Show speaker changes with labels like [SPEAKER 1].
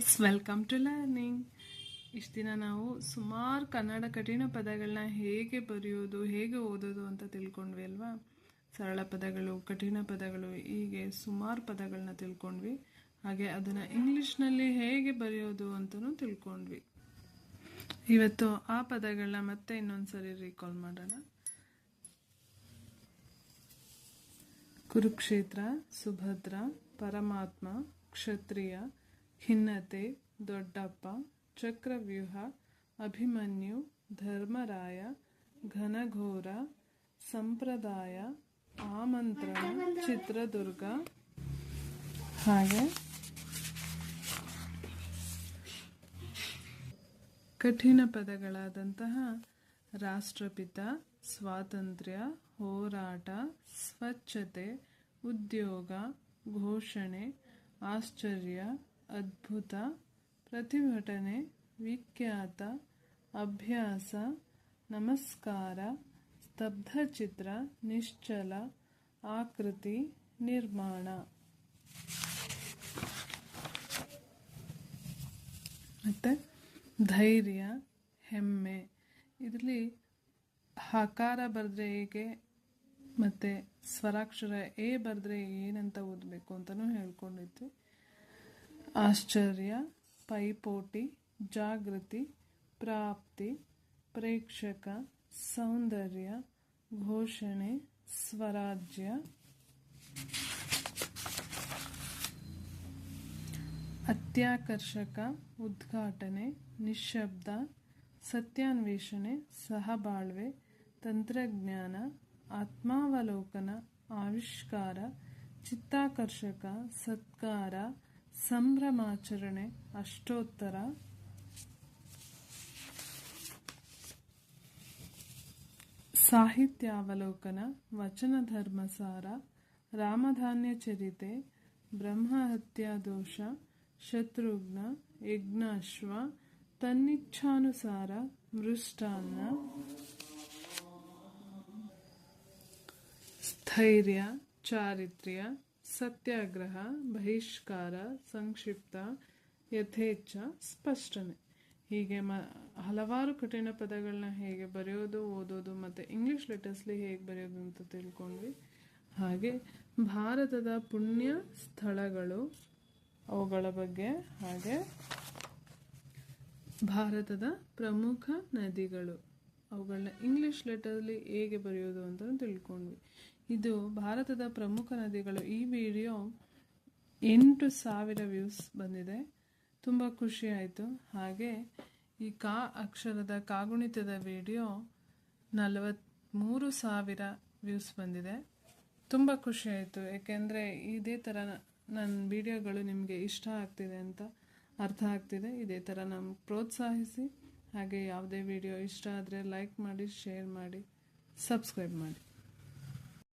[SPEAKER 1] Kids welcome to learning ಇಷ್ಟು ದಿನ ನಾವು ಸುಮಾರು ಕನ್ನಡ ಕಠಿಣ ಪದಗಳನ್ನ ಹೇಗೆ ಬರೆಯೋದು, ಹೇಗೆ ಓದೋದು ಅಂತ ತಿಳ್ಕೊಂಡ್ವಿ ಅಲ್ವಾ? ಸರಳ ಪದಗಳು, ಕಠಿಣ ಪದಗಳು, ಹೀಗೆ ಸುಮಾರು ಪದಗಳನ್ನ ತಿಳ್ಕೊಂಡ್ವಿ. ಹಾಗೆ ಅದನ್ನು ಇಂಗ್ಲೀಷ್ನಲ್ಲಿ ಹೇಗೆ ಬರೆಯೋದು ಅಂತಲೂ ತಿಳ್ಕೊಂಡ್ವಿ. ಇವತ್ತು ಆ ಪದಗಳನ್ನ ಮತ್ತೆ ಇನ್ನೊಂದ್ಸರಿ ರೀಕಾಲ್ ಮಾಡೋಣ. ಕುರುಕ್ಷೇತ್ರ, ಸುಭದ್ರ, ಪರಮಾತ್ಮ, ಕ್ಷತ್ರಿಯ ಖಿನ್ನತೆ, ದೊಡ್ಡಪ್ಪ, ಚಕ್ರವ್ಯೂಹ, ಅಭಿಮನ್ಯು, ಧರ್ಮರಾಯ, ಘನಘೋರ, ಸಂಪ್ರದಾಯ, ಆಮಂತ್ರಣ, ಚಿತ್ರದುರ್ಗ. ಹಾಗೆ. ಕಠಿಣ ಪದಗಳಾದಂತಹ ರಾಷ್ಟ್ರಪಿತ, ಸ್ವಾತಂತ್ರ್ಯ, ಹೋರಾಟ, ಸ್ವಚ್ಛತೆ, ಉದ್ಯೋಗ, ಘೋಷಣೆ, ಆಶ್ಚರ್ಯ ಅದ್ಭುತ ಪ್ರತಿಭಟನೆ, ವಿಖ್ಯಾತ ಅಭ್ಯಾಸ, ನಮಸ್ಕಾರ ಸ್ತಬ್ಧಚಿತ್ರ ನಿಶ್ಚಲ ಆಕೃತಿ ನಿರ್ಮಾಣ. ಮತ್ತು ಧೈರ್ಯ, ಹೆಮ್ಮೆ. ಇದರಲ್ಲಿ ಹಕಾರ ಬರೆದ್ರೆ ಹೇಗೆ ಮತ್ತು ಸ್ವರಾಕ್ಷರ ಎ ಬರೆದ್ರೆ ಏನಂತ ಓದಬೇಕು ಅಂತಲೂ ಹೇಳ್ಕೊಂಡಿದ್ವಿ ಆಶ್ಚರ್ಯ, ಪೈಪೋಟಿ, ಜಾಗೃತಿ, ಪ್ರಾಪ್ತಿ, ಪ್ರೇಕ್ಷಕ, ಸೌಂದರ್ಯ, ಘೋಷಣೆ, ಸ್ವರಾಜ್ಯ. ಅತ್ಯಾಕರ್ಷಕ, ಉದ್ಘಾಟನೆ ನಿಶ್ಶಬ್ದ ಸತ್ಯಾನ್ವೇಷಣೆ, ಸಹಬಾಳ್ವೆ, ತಂತ್ರಜ್ಞಾನ, ಆತ್ಮಾವಲೋಕನ, ಆವಿಷ್ಕಾರ, ಚಿತ್ತಾಕರ್ಷಕ, ಸತ್ಕಾರ ಸಂಭ್ರಮಾಚರಣೆ ಅಷ್ಟೋತ್ತರ. ಸಾಹಿತ್ಯಾವಲೋಕನ ವಚನ ಧರ್ಮಸಾರ ರಾಮಧಾನ್ಯ ಚರಿತೆ ಬ್ರಹ್ಮಹತ್ಯಾದೋಷ ಶತ್ರುಘ್ನ ಯಜ್ಞಾಶ್ವ ತನ್ನಿಚ್ಛಾನುಸಾರ ಮೃಷ್ಟಾನ್ನ ಸ್ಥೈರ್ಯ ಚಾರಿತ್ರ್ಯ ಸತ್ಯಾಗ್ರಹ, ಬಹಿಷ್ಕಾರ, ಸಂಕ್ಷಿಪ್ತ, ಯಥೇಚ್ಛ, ಸ್ಪಷ್ಟನೆ. ಹೀಗೆ ಮ, ಹಲವಾರು ಕಠಿಣ ಪದಗಳನ್ನ ಹೇಗೆ ಬರೆಯೋದು, ಓದೋದು ಮತ್ತು ಇಂಗ್ಲೀಷ್ ಲೆಟರ್ಸ್ಲಿ ಹೇಗೆ ಬರೆಯೋದು ಅಂತ ತಿಳ್ಕೊಂಡ್ವಿ. ಹಾಗೆ ಭಾರತದ ಪುಣ್ಯ ಸ್ಥಳಗಳು ಅವುಗಳ ಬಗ್ಗೆ, ಹಾಗೆ ಭಾರತದ ಪ್ರಮುಖ ನದಿಗಳು. ಅವುಗಳನ್ನ ಇಂಗ್ಲಿಷ್ ಲೆಟರಲ್ಲಿ ಹೇಗೆ ಬರೆಯೋದು ಅಂತ ತಿಳ್ಕೊಂಡ್ವಿ. ಇದು ಭಾರತದ ಪ್ರಮುಖ ನದಿಗಳು. ಈ ವಿಡಿಯೋ ಎಂಟು ಸಾವಿರ ವ್ಯೂಸ್ ಬಂದಿದೆ. ತುಂಬ ಖುಷಿ ಆಯಿತು. ಹಾಗೆ ಈ ಕಾ ಅಕ್ಷರದ ಕಾಗುಣಿತದ ವಿಡಿಯೋ ನಲವತ್ತ್ಮೂರು ಸಾವಿರ ವ್ಯೂಸ್ ಬಂದಿದೆ. ತುಂಬ ಖುಷಿ ಆಯಿತು. ಏಕೆಂದರೆ ಇದೇ ಥರ ನನ್ನ ವಿಡಿಯೋಗಳು ನಿಮಗೆ ಇಷ್ಟ ಆಗ್ತಿದೆ ಅಂತ ಅರ್ಥ ಆಗ್ತಿದೆ. ಇದೇ ಥರ ನಮ್ಮ ಪ್ರೋತ್ಸಾಹಿಸಿ. ಹಾಗೆ ಯಾವುದೇ ವಿಡಿಯೋ ಇಷ್ಟ ಆದರೆ ಲೈಕ್ ಮಾಡಿ ಶೇರ್ ಮಾಡಿ ಸಬ್ಸ್ಕ್ರೈಬ್ ಮಾಡಿ.